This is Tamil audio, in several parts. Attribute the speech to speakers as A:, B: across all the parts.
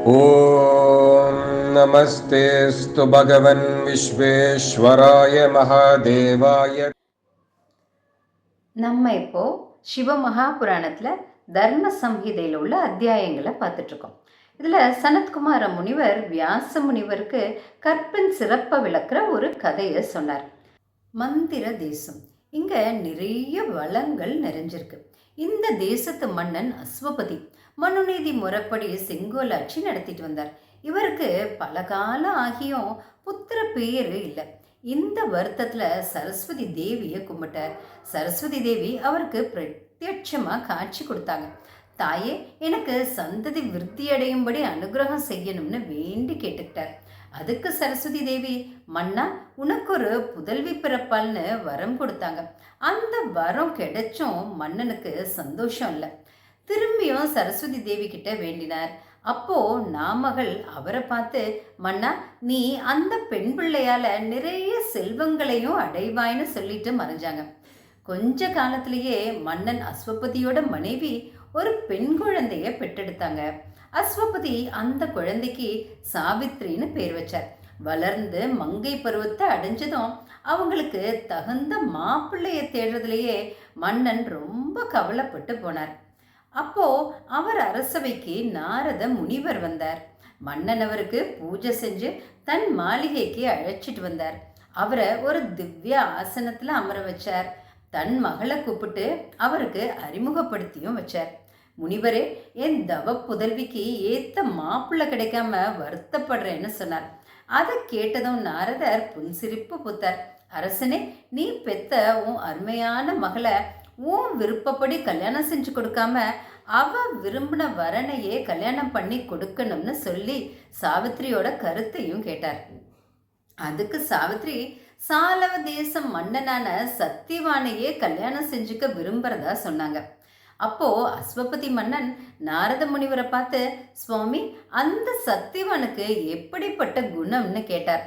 A: ॐ नमस्तेऽस्तु भगवन् विश्वेश्वराय महादेवाय
B: நம்ம இப்போ சிவமகா புராணத்தில் தர்ம சம்ஹிதையில் உள்ள அத்தியாயங்களை பார்த்துட்டு இருக்கோம் இதில் சனத்குமார முனிவர் வியாச முனிவருக்கு கற்பின் சிறப்பை விளக்குற ஒரு கதையை சொன்னார் மந்திர தேசம் இங்கே நிறைய வளங்கள் நிறைஞ்சிருக்கு இந்த தேசத்து மன்னன் அஸ்வபதி மனுநீதி முறைப்படி செங்கோலாட்சி நடத்திட்டு வந்தார். இவருக்கு பல காலம் ஆகியும் புத்திர பேர் இல்லை. இந்த வருத்தத்தில் சரஸ்வதி தேவியை கும்பிட்டார். சரஸ்வதி தேவி அவருக்கு பிரத்யட்சமாக காட்சி கொடுத்தாங்க. தாயே எனக்கு சந்ததி விருத்தி அடையும்படி அனுகிரகம் செய்யணும்னு வேண்டி கேட்டுக்கிட்டார். அதுக்கு சரஸ்வதி தேவி மன்னா உனக்கு ஒரு புதல்வி பிறப்பால்னு வரம் கொடுத்தாங்க. அந்த வரம் கிடைச்சும் மன்னனுக்கு சந்தோஷம் இல்லை. திரும்பியும் சரஸ்வதி தேவி கிட்ட வேண்டினார். அப்போ நாமகள் அவரை பார்த்து மன்னா நீ அந்த பெண் பிள்ளையால நிறைய செல்வங்களையும் அடைவாய்னு சொல்லிட்டு மறைஞ்சாங்க. கொஞ்ச காலத்திலேயே மன்னன் அஸ்வபதியோட மனைவி ஒரு பெண் குழந்தைய பெற்றெடுத்தாங்க. அஸ்வபதி அந்த குழந்தைக்கு சாவித்ரின்னு பேர் வச்சார். வளர்ந்து மங்கை பருவத்தை அடைஞ்சதும் அவங்களுக்கு தகுந்த மாப்பிள்ளைய தேடுறதுலேயே மன்னன் ரொம்ப கவலைப்பட்டு போனார். அப்போ அவர் அரசவைக்கு நாரத முனிவர் வந்தார். மன்னன் அவருக்கு பூஜை செஞ்சு தன் மாளிகைக்கு அழைச்சிட்டு வந்தார். அவரை ஒரு திவ்ய ஆசனத்தில் அமர வச்சார். தன் மகளை கூப்பிட்டு அவருக்கு அறிமுகப்படுத்தியும் வச்சார். முனிவரே என் தவ புதல்விக்கு ஏத்த மாப்பிள்ளை கிடைக்காம வருத்தப்படுறேன்னு சொன்னார். அதை கேட்டதும் நாரதர் புன்சிரிப்பு புத்தார். அரசனே நீ பெத்த உன் அருமையான மகளை உன் விருப்பப்படி கல்யாணம் செஞ்சு கொடுக்காம அவ விரும்பின வரனையே கல்யாணம் பண்ணி கொடுக்கணும்னு சொல்லி சாவித்திரியோட கருத்தையும் கேட்டார். அதுக்கு சாவித்ரி சாலவ தேசம் மன்னனான சத்தியவானையே கல்யாணம் செஞ்சுக்க விரும்புறதா? சொன்னாங்க. அப்போ அஸ்வபதி மன்னன் நாரத முனிவரை பார்த்து சுவாமி அந்த சத்தியவானுக்கு எப்படிப்பட்ட குணம்னு கேட்டார்.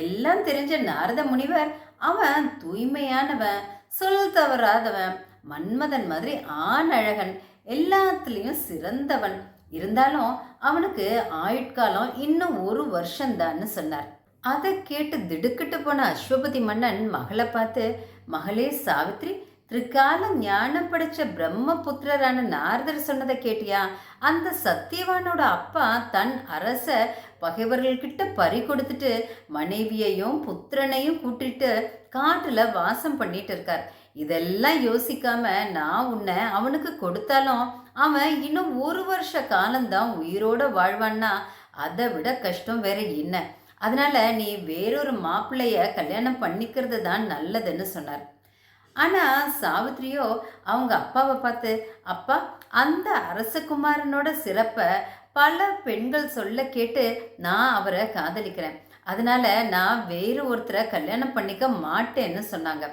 B: எல்லாம் தெரிஞ்ச நாரத முனிவர் அவன் தூய்மையானவன் சொல் தவறாதவன் மன்மதன் மாதிரி ஆண் அழகன் எல்லாத்துலேயும் சிறந்தவன். இருந்தாலும் அவனுக்கு ஆயுட்காலம் இன்னும் ஒரு வருஷம்தான்னு சொன்னார். அதை கேட்டு திடுக்கிட்டு போன அஸ்வபதி மன்னன் மகளை பார்த்து மகளே சாவித்ரி திரிகால ஞானம் படைச்ச பிரம்மபுத்திரரான நாரதர் சொன்னதை கேட்டியா? அந்த சத்தியவானோட அப்பா தன் அரச பகைவர்கள்கிட்ட பறி கொடுத்துட்டு மனைவியையும் புத்திரனையும் கூட்டிட்டு காட்டுல வாசம் பண்ணிட்டு இருக்கார். இதெல்லாம் யோசிக்காம நான் உன்னை அவனுக்கு கொடுத்தாலும் அவன் இன்னும் ஒரு வருஷ காலம்தான் உயிரோட வாழ்வான்னா அதை விட கஷ்டம் வேற என்ன? அதனால நீ வேறொரு மாப்பிள்ளைய கல்யாணம் பண்ணிக்கிறது தான் நல்லதுன்னு சொன்னார். ஆனால் சாவித்திரியோ அவங்க அப்பாவை பார்த்து அப்பா அந்த அரசகுமாரனோட சிறப்பை பல பெண்கள் சொல்ல கேட்டு நான் அவரை காதலிக்கிறேன். அதனால நான் வேறு ஒருத்தரை கல்யாணம் பண்ணிக்க மாட்டேன்னு சொன்னாங்க.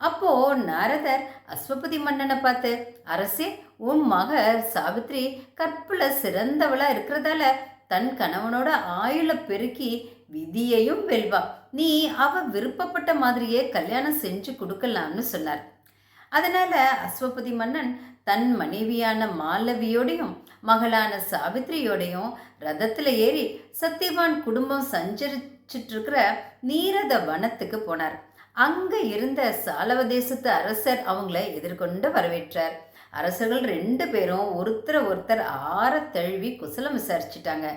B: அப்போ நாரதர் அஸ்வபதி மன்னனை பார்த்து அரசே உன் மக சாவித்ரி கற்புல சிறந்தவளா இருக்கிறதால தன் கணவனோட ஆயுளை பெருக்கி விதியையும் வெல்வா. நீ அவ விருப்பப்பட்ட மாதிரியே கல்யாணம் செஞ்சு கொடுக்கலாம்னு சொன்னார். அதனால அஸ்வபதி மன்னன் தன் மனைவியான மாலவியோடையும் மகளான சாவித்ரியோடையும் ரதத்துல ஏறி சத்தியவான் குடும்பம் சஞ்சரிச்சிட்டு இருக்கிற நீரத வனத்துக்கு போனார். அங்க இருந்த சாலவ தேசத்து அரசர் அவங்கள எதிர்கொண்டு வரவேற்றார். அரசர்கள் ரெண்டு பேரும் ஒருத்தரை ஒருத்தர் ஆற தழுவி குசலம் விசாரிச்சிட்டாங்க.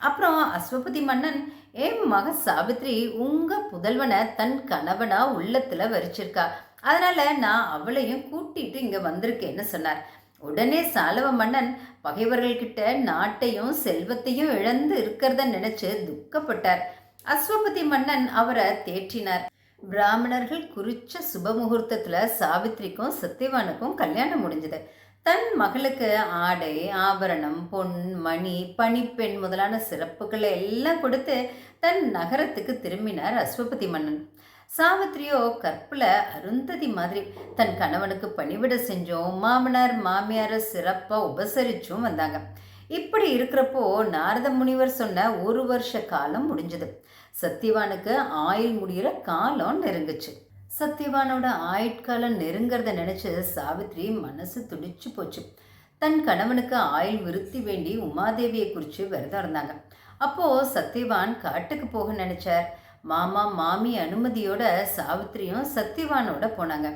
B: அப்புறம் அஸ்வபதி மன்னன் என் மக சாவித்ரி உங்கள் புதல்வனை தன் கணவனாக உள்ளத்தில் வரிச்சிருக்கா அதனால் நான் அவளையும் கூட்டிட்டு இங்கே வந்திருக்கேன்னு சொன்னார். உடனே சாலவ மன்னன் பகைவர்கள்கிட்ட நாட்டையும் செல்வத்தையும் இழந்து இருக்கிறத நினைச்சு துக்கப்பட்டார். அஸ்வபதி மன்னன் அவரை தேற்றினார். பிராமணர்கள் குறிச்ச சுபமுகூர்த்தத்துல சாவித்ரிக்கும் சத்தியவானுக்கும் கல்யாணம் முடிஞ்சது. தன் மகளுக்கு ஆடை ஆபரணம் பொன் மணி பணிப்பெண் முதலான சிறப்புகளை எல்லாம் கொடுத்து தன் நகரத்துக்கு திரும்பினார் அஸ்வபதி மன்னன். சாவித்திரியோ கற்புல அருந்ததி மாதிரி தன் கணவனுக்கு பணிவிட செஞ்சோம் மாமனார் மாமியாரை சிறப்பாக உபசரிச்சும் வந்தாங்க. இப்படி இருக்கிறப்போ நாரத முனிவர் சொன்ன ஒரு வருஷ காலம் முடிஞ்சது. சத்திவானுக்கு ஆயுள் முடிகிற காலம் நெருங்குச்சு. சத்யவானோட ஆயுட்காலம் நெருங்கிறத நினச்சி சாவித்ரி மனசு துடிச்சு போச்சு. தன் கணவனுக்கு ஆயுள் விருத்தி வேண்டி உமாதேவியை குறித்து விரதம் இருந்தாங்க. அப்போது சத்யவான் காட்டுக்கு போக நினச்சார். மாமா மாமி அனுமதியோட சாவித்திரியும் சத்யவானோட போனாங்க.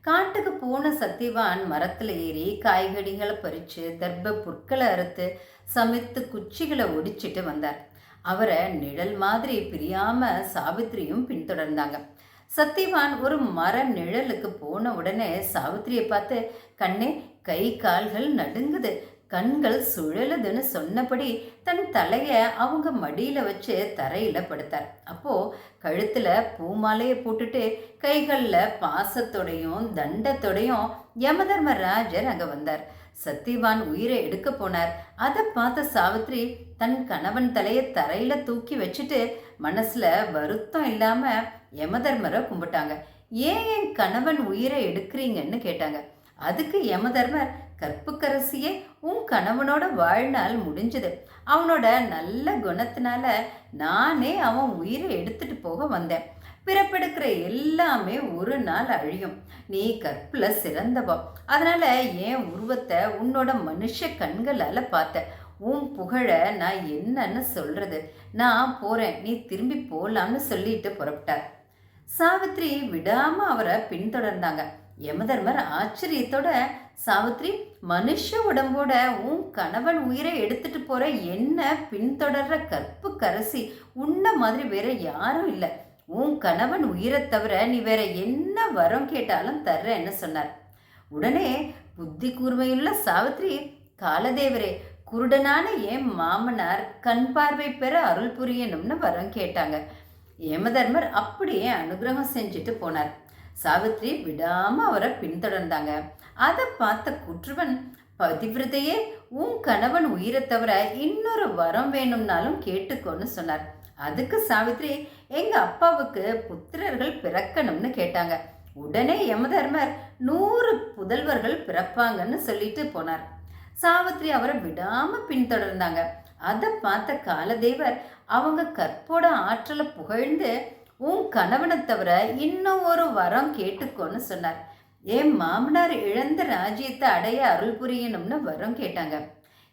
B: காட்டுக்கு போன சத்யவான் மரத்தில் ஏறி காய்கறிகளை பறித்து தர்ப்ப புற்களை அறுத்து சமைத்து குச்சிகளை ஒடிச்சிட்டு வந்தார். அவரை நிழல் மாதிரி பிரியாம சாவித்திரியும் பின்தொடர்ந்தாங்க. சத்யவான் ஒரு மர நிழலுக்கு போன உடனே சாவித்திரியை பார்த்து கண்ணே கை கால்கள் நடுங்குது. கண்கள் சுழலுதுன்னு சொன்னபடி தன் தலையை அவங்க மடியில் வச்சு தரையில் படுத்தார். அப்போது கழுத்தில் பூமாலையை போட்டுட்டு கைகளில் பாசத்தோடையும் தண்டத்தோடையும் யமதர்மராஜர் அங்கே வந்தார். சத்தியவான் உயிரை எடுக்க போனார். அதை பார்த்த சாவித்ரி தன் கணவன் தலையை தரையில தூக்கி வச்சுட்டு மனசுல வருத்தம் இல்லாம யமதர்மரை கும்பிட்டாங்க. ஏன் என் கணவன் உயிரை எடுக்கிறீங்கன்னு கேட்டாங்க. அதுக்கு யமதர்மர் கற்புக்கரசியே உன் கணவனோட வாழ்நாள் முடிஞ்சது. அவனோட நல்ல குணத்தினால நானே அவன் உயிரை எடுத்துட்டு போக வந்தேன். பிறப்பெடுக்கிற எல்லாமே ஒரு நாள் அழியும். நீ கற்பில் சிறந்தவா அதனால் என் உருவத்தை உன்னோட மனுஷ கண்களால் பார்த்த. உன் புகழை நான் என்னன்னு சொல்கிறது நான் போகிறேன் நீ திரும்பி போகலாம்னு சொல்லிட்டு புறப்பட்டார். சாவித்ரி விடாமல் அவரை பின்தொடர்ந்தாங்க. யமதர்மர் ஆச்சரியத்தோட சாவித்ரி மனுஷ உடம்போட உன் கணவன் உயிரை எடுத்துட்டு போற என்ன பின்தொடர்ற கற்பு கரசி உன்ன மாதிரி வேற யாரும் இல்லை. உன் கணவன் உயிரை தவிர நீ வேற என்ன வரம் கேட்டாலும் தர்றேன்னு சொன்னார். உடனே புத்தி கூர்மையுள்ள சாவித்ரி காலதேவரே குருடனான என் மாமனார் கண் பார்வை பெற அருள் புரியணும்னு வரம் கேட்டாங்க. யமதர்மர் அப்படியே அனுகிரகம் செஞ்சுட்டு போனார். சாவித்ரி விடாம அவரை பின்தொடர்ந்தாங்க. அதை பார்த்த குற்றுவன் பதிவிரதையே உன் கணவன் உயிரை தவிர இன்னொரு வரம் வேணும்னாலும் கேட்டுக்கோன்னு சொன்னார். அதுக்கு சாவித்ரி எங்க அப்பாவுக்கு புத்திரர்கள் பிறக்கணும்னு கேட்டாங்க. உடனே யமதர்மர் நூறு புதல்வர்கள் பிறப்பாங்கன்னு சொல்லிட்டு போனார். சாவித்ரி அவரை விடாம பின்தொடர்ந்தாங்க. அதை பார்த்த காலதேவர் அவங்க கற்போட ஆற்றலை புகழ்ந்து உன் கணவனை தவிர இன்னும் ஒரு வரம் கேட்டுக்கோன்னு சொன்னார். என் மாமனார் இழந்த ராஜ்யத்தை அடைய அருள் புரியணும்னு வரம் கேட்டாங்க.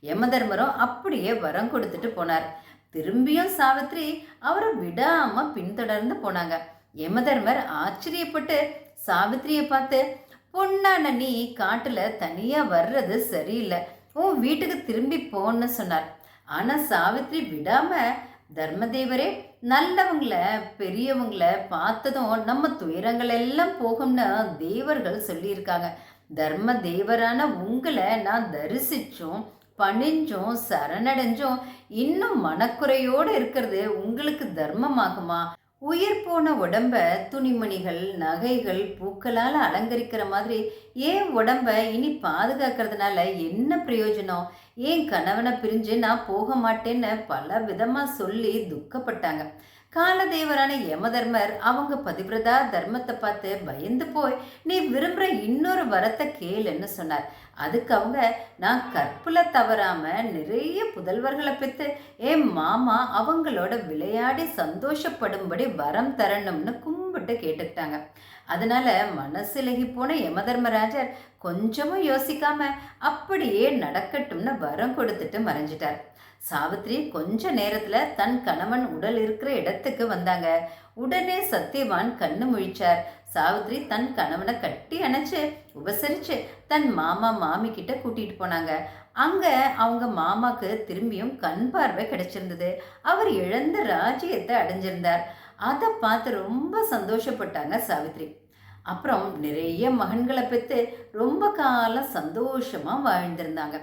B: யமதர்மரும் அப்படியே வரம் கொடுத்துட்டு போனார். திரும்பியும் சாவித்ரி அவரை விடாம பின்தொடர்ந்து போனாங்க. யமதர்மர் ஆச்சரியப்பட்டு சாவித்திரியை பார்த்து பொண்ணான நீ காட்டுல தனியா வர்றது சரியில்லை. உன் வீட்டுக்கு திரும்பி போன்னு சொன்னார். ஆனா சாவித்ரி விடாம தர்மதேவரே நல்லவங்கள பெரியவங்கள பார்த்ததும் நம்ம துயரங்கள் எல்லாம் போகும்னு தேவர்கள் சொல்லியிருக்காங்க. தர்ம தேவரான உங்களை நான் தரிசிச்சும் பணிஞ்சும் சரணடைஞ்சும் இன்னும் மனக்குறையோடு இருக்கிறது உங்களுக்கு தர்மமாகுமா? உயிர் போன உடம்ப துணிமணிகள் நகைகள் பூக்களால் அலங்கரிக்கிற மாதிரி ஏன் உடம்ப இனி பாதுகாக்கிறதுனால என்ன பிரயோஜனம்? ஏன் கணவனை பிரிஞ்சு நான் போக மாட்டேன்னு பல விதமாக சொல்லி துக்கப்பட்டாங்க. காலதேவரான யமதர்மர் அவங்க பதிவிரதா தர்மத்தை பார்த்து பயந்து போய் நீ விரும்புகிற இன்னொரு வரத்தை கேளுன்னு சொன்னார். அதுக்கு அவங்க நான் கற்புல தவறாம நிறைய புதல்வர்களை பெற்று என் மாமா அவங்களோட விளையாடி சந்தோஷப்படும்படி வரம் தரணும்னு கும்பிட்டு கேட்டுக்கிட்டாங்க. அதனால மனசிலகி போன யமதர்மராஜர் கொஞ்சமும் யோசிக்காம அப்படியே நடக்கட்டும்னு வரம் கொடுத்துட்டு மறைஞ்சிட்டார். சாவித்ரி கொஞ்ச நேரத்துல தன் கணவன் உடல் இருக்கிற இடத்துக்கு வந்தாங்க. உடனே சத்தியவான் கண்ணு முழிச்சார். சாவித்ரி தன் கணவனை கட்டி அணைச்சு உபசரிச்சு தன் மாமா மாமி கிட்ட கூட்டிட்டு போனாங்க. அங்க அவங்க மாமாக்கு திரும்பியும் கண் பார்வை கிடைச்சிருந்தது. அவர் இழந்த ராஜ்யத்தை அடைஞ்சிருந்தார். அதை பார்த்து ரொம்ப சந்தோஷப்பட்டாங்க சாவித்ரி அப்புறம் நிறைய மகன்களை பெற்று ரொம்ப காலம் சந்தோஷமாக வாழ்ந்திருந்தாங்க.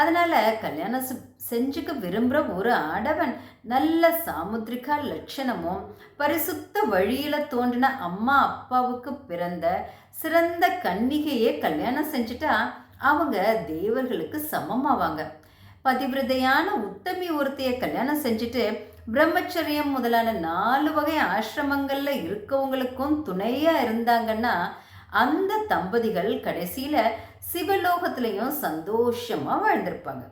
B: அதனால் கல்யாணம் செஞ்சுக்க விரும்புகிற ஒரு ஆடவன் நல்ல சாமுத்ரிகா லட்சணமும் பரிசுத்த வழியில் தோன்றின அம்மா அப்பாவுக்கு பிறந்த சிறந்த கன்னிகையே கல்யாணம் செஞ்சுட்டா அவங்க தேவர்களுக்கு சமமாவாங்க. பதிவிரதையான உத்தமி ஒருத்தையை கல்யாணம் செஞ்சுட்டு பிரம்மச்சரியம் முதலான நாலு வகை ஆசிரமங்களில் இருக்கவங்களுக்கும் துணையாக இருந்தாங்கன்னா அந்த தம்பதிகள் கடைசியில் சிவலோகத்திலையும் சந்தோஷமாக வாழ்ந்திருப்பாங்க.